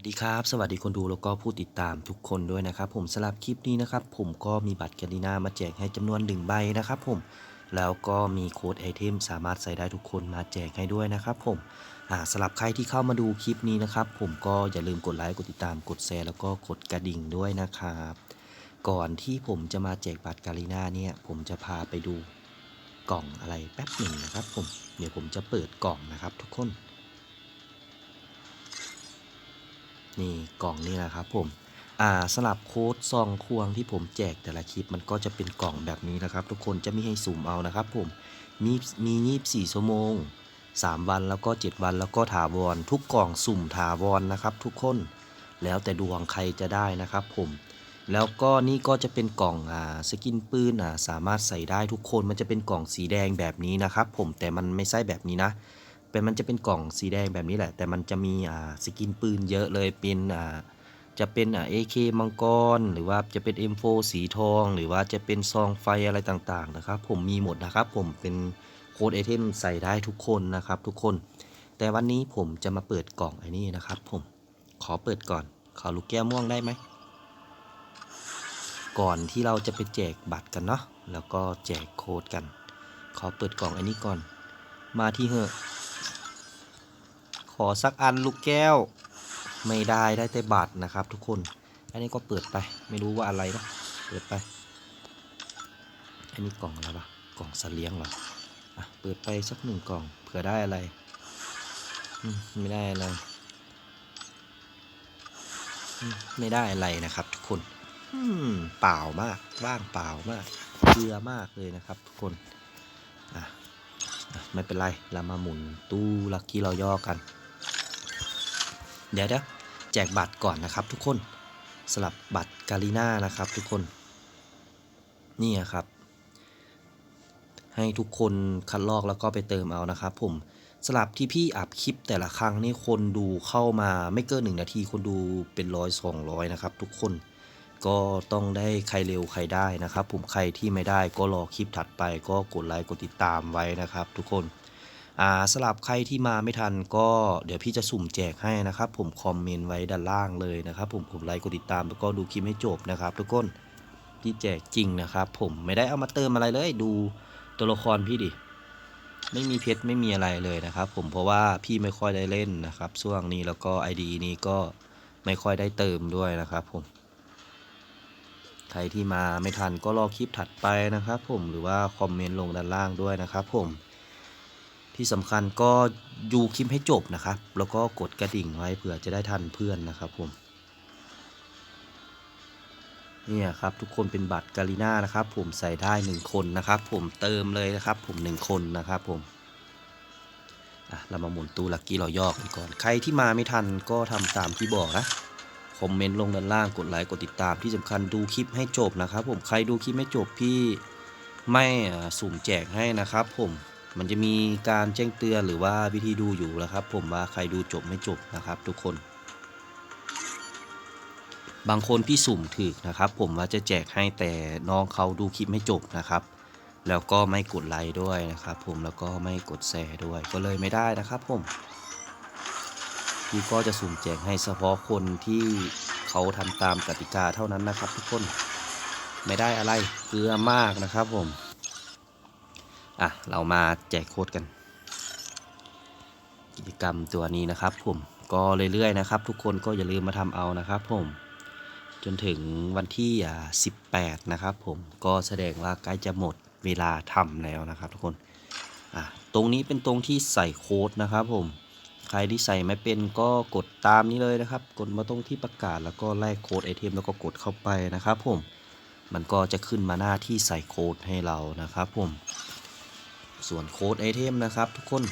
วัสดีครับ สวัสดีคนดูแล้วก็ผู้ติดตามทุกคนด้วยนะครับ ผมสำหรับคลิปนี้นะครับ ผมก็มีบัตรกาลิน่ามาแจกให้จำนวนหนึ่งใบนะครับผมแล้วก็มีโค้ดไอเทมสามารถใส่ได้ทุกคนมาแจกให้ด้วยนะครับผมสำหรับใครที่เข้ามาดูคลิปนี้นะครับ ผมก็อย่าลืมกดไลค์กดติดตามกดแชร์แล้วก็กดกระดิ่งด้วยนะครับ ก่อนที่ผมจะมาแจกบัตรกาลิน่าเนี่ยผมจะพาไปดูกล่องอะไรแป๊บหนึ่งนะครับ ผมเดี๋ยวผมจะเปิดกล่องนะครับ ทุกคน นี่กล่องนี่นะครับผมอ่าสลับโค้ดซองควงที่ผมแจกแต่ละคลิปมันก็จะเป็นกล่องแบบนี้นะครับ ทุกคนจะไม่ให้สุ่มเอานะครับผมมีมียี่สี่ชั่วโมง 3 วันแล้วก็ 7 วันแล้วก็ถาวร ทุกกล่องสุ่มถาวรนะครับ ทุกคนแล้วแต่ดวงใครจะได้นะครับผมแล้วก็นี่ก็จะเป็นกล่องอ่าสกินปืนอ่าสามารถใส่ได้ทุกคนมันจะเป็นกล่องสีแดงแบบนี้นะครับผมแต่มันไม่ใช่แบบนี้นะ เป็นมันจะเป็นกล่องสีแดงแบบนี้แหละ แต่มันจะมีอ่าสกินปืนเยอะเลยเป็นอ่าจะเป็นอ่า AK มังกร หรือว่าจะเป็น M4 สีทอง หรือว่าจะเป็นซองไฟอะไรต่างๆนะครับ ผมมีหมดนะครับ ผมเป็นโค้ดไอเทมใส่ได้ทุกคนนะครับทุกคน แต่วันนี้ผมจะมาเปิดกล่องไอ้นี่นะครับ ผมขอเปิดก่อน ขอลูกแก้วม่วงได้ไหมก่อนที่เราจะไปแจกบัตรกันเนาะแล้วก็แจกโค้ดกัน ขอเปิดกล่องอันนี้ก่อน มาที่เหอะ อสักอันลูกแก้ว ไม่ได้ได้แต่บัตรนะครับ ทุกคน อันนี้ก็เปิดไป ไม่รู้ว่าอะไรนะเปิดไป อันนี้กล่องอะไรวะกล่องสัตว์เลี้ยงเหรออะเปิดไปสักหนึ่งกล่องเผื่อได้อะไรไม่ได้อะไรไม่ได้อะไรนะครับ ทุกคนอืมเปล่ามากว่างเปล่ามากเกลือมากเลยนะครับ ทุกคนอะอะไม่เป็นไร เรามาหมุนตู้ลักกี้เราย่อกัน เดี๋ยวเดี๋ยวแจกบัตรก่อนนะครับทุกคนสลับบัตรกาลิน่านะครับทุกคน นี่ครับ ให้ทุกคนคัดลอกแล้วก็ไปเติมเอานะครับ ผมสลับที่พี่อัพคลิปแต่ละครั้งนี่คนดูเข้ามาไม่เกินหนึ่งนาทีคนดูเป็นร้อยสองร้อยนะครับ ทุกคนก็ต้องได้ใครเร็วใครได้นะครับ ผมใครที่ไม่ได้ก็รอคลิปถัดไปก็กดไลค์กดติดตามไว้นะครับ ทุกคน อ่าสลับใครที่มาไม่ทันก็เดี๋ยวพี่จะสุ่มแจกให้นะครับ ผมคอมเมนต์ไว้ด้านล่างเลยนะครับ ผมผมไลค์กดติดตามแล้วก็ดูคลิปให้จบนะครับทุกคนพี่แจกจริงนะครับ ผมไม่ได้เอามาเติมอะไรเลยดูตัวละครพี่ดิไม่มีเพชรไม่มีอะไรเลยนะครับ ผมเพราะว่าพี่ไม่ค่อยได้เล่นนะครับช่วงนี้แล้วก็ ID นี้ก็ไม่ค่อยได้เติมด้วยนะครับ ผมใครที่มาไม่ทันก็รอคลิปถัดไปนะครับ ผมหรือว่าคอมเมนต์ลงด้านล่างด้วยนะครับ ผม ที่สำคัญก็ดูคลิปให้จบนะครับ แล้วก็กดกระดิ่งไว้เผื่อจะได้ทันเพื่อนนะครับผมเนี่ยครับทุกคนเป็นบัตรกาลิน่านะครับ ผมใส่ได้หนึ่งคนนะครับ ผมเติมเลยนะครับ ผมหนึ่งคนนะครับผมอะเรามาหมุนตู้ลักกี้รายอกกันก่อน ใครที่มาไม่ทันก็ทำตามที่บอกนะคอมเมนต์ลงด้านล่างกดไลค์กดติดตามที่สำคัญดูคลิปให้จบนะครับ ผมใครดูคลิปไม่จบพี่ไม่สุ่มแจกให้นะครับ ผม มันจะมีการแจ้งเตือนหรือว่าวิธีดูอยู่นะครับ ผมว่าใครดูจบไม่จบนะครับ ทุกคน บางคนพี่สุ่มถึกนะครับ ผมว่าจะแจกให้แต่น้องเขาดูคลิปไม่จบนะครับ แล้วก็ไม่กดไลค์ด้วยนะครับ ผมแล้วก็ไม่กดแชร์ด้วยก็เลยไม่ได้นะครับ ผมพี่ก็จะสุ่มแจกให้เฉพาะคนที่เขาทำตามกติกาเท่านั้นนะครับ ทุกคนไม่ได้อะไรเกลือมากนะครับผม อะ เรามาแจกโค้ดกัน กิจกรรมตัวนี้นะครับผมก็เรื่อยๆนะครับ ทุกคนก็อย่าลืมมาทำเอานะครับผมจนถึงวันที่อ่า18 นะครับผมก็แสดงว่าใกล้จะหมดเวลาทำแล้วนะครับทุกคนอะตรงนี้เป็นตรงที่ใส่โค้ดนะครับผมใครที่ใส่ไม่เป็นก็กดตามนี้เลยนะครับ กดมาตรงที่ประกาศแล้วก็แลกโค้ดไอเทมแล้วก็กดเข้าไปนะครับผมมันก็จะขึ้นมาหน้าที่ใส่โค้ดให้เรานะครับผม ส่วนโค้ดไอเทมนะครับทุกคน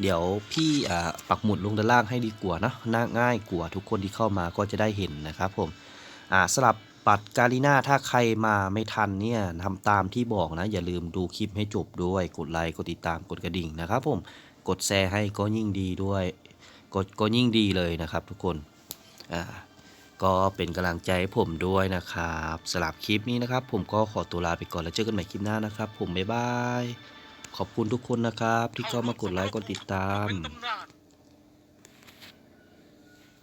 เดี๋ยวพี่ปักหมุดลงด้านล่างให้ดีกว่านะน่าง่ายกว่าทุกคนที่เข้ามาก็จะได้เห็นนะครับผมสลับบัตรกาลิน่าถ้าใครมาไม่ทันเนี่ยทำตามที่บอกนะ อย่าลืมดูคลิปให้จบด้วย กดไลค์กดติดตามกดกระดิ่งนะครับผมกดแชร์ให้ก็ยิ่งดีด้วย กดก็ยิ่งดีเลยนะครับทุกคนอ่า ก็เป็นกำลังใจให้ผมด้วยนะครับสำหรับคลิปนี้นะครับ ผมก็ขอตัวลาไปก่อนแล้วเจอกันใหม่คลิปหน้านะครับ ผมบ๊ายบายขอบคุณทุกคนนะครับ ที่เข้ามากดไลค์กดติดตาม